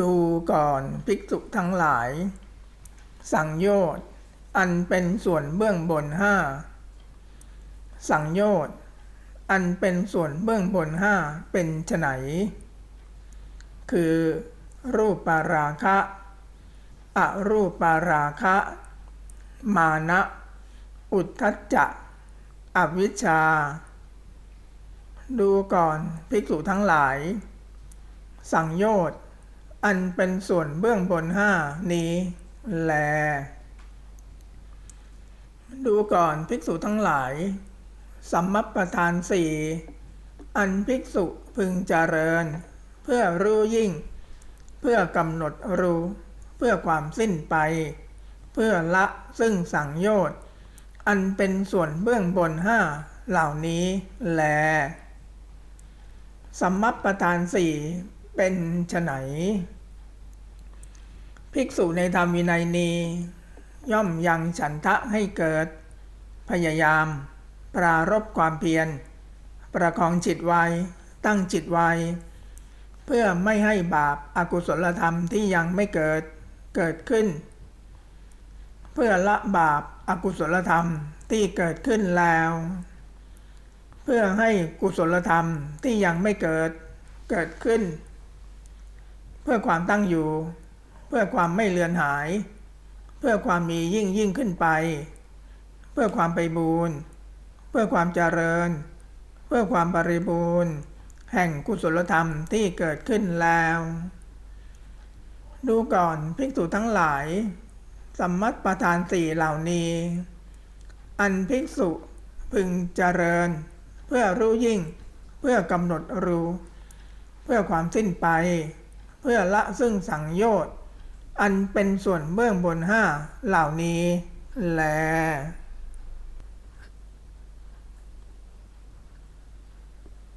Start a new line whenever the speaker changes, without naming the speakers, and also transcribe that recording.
ดูก่อนภิกษุทั้งหลาย สังโยชน์อันเป็นส่วนเบื้องบนห้าสังโยชน์อันเป็นส่วนเบื้องบนห้าเป็นไฉนคือรูปปาราคะ อรูปปาราคะ มานะ อุทธัจจะ อวิชชา ดูก่อนภิกษุทั้งหลาย สังโยชน์ อันเป็นส่วนเบื้องบนห้านี้แล ดูก่อนภิกษุทั้งหลาย สัมมัปประธานสี่อันภิกษุพึงเจริญ เพื่อรู้ยิ่ง เพื่อกำหนดรู้ เพื่อความสิ้นไป เพื่อละซึ่งสังโยชน์อันเป็นส่วนเบื้องบนห้าเหล่านี้แล สัมมัปประธานสี่ เป็นไฉนภิกษุในธรรมวินัยนี้ ย่อมยังฉันทะให้เกิด พยายาม ปรารบความเพียร ประคองจิตไว้ ตั้งจิตไว้ เพื่อไม่ให้บาปอากุศลธรรมที่ยังไม่เกิดเกิดขึ้น เพื่อละบาปอากุศลธรรมที่เกิดขึ้นแล้ว เพื่อให้กุศลธรรมที่ยังไม่เกิดเกิดขึ้น พื่อความตั้งอยู่ เพื่อความไม่เลือนหาย เพื่อความมียิ่งยิ่งขึ้นไป เพื่อความไปบูรณ์เพื่อความเจริญ เพื่อความบริบูรณ์ แห่งกุศลธรรมที่เกิดขึ้นแล้ว ดูก่อนภิกษุทั้งหลาย สัมมัตประธานสี่เหล่านี้ อันภิกษุพึงเจริญ เพื่อรู้ยิ่ง เพื่อกำหนดรู้ เพื่อความสิ้นไป เพื่อละซึ่งสังโยชน์อันเป็นส่วนเบื้องบนห้าเหล่านี้แล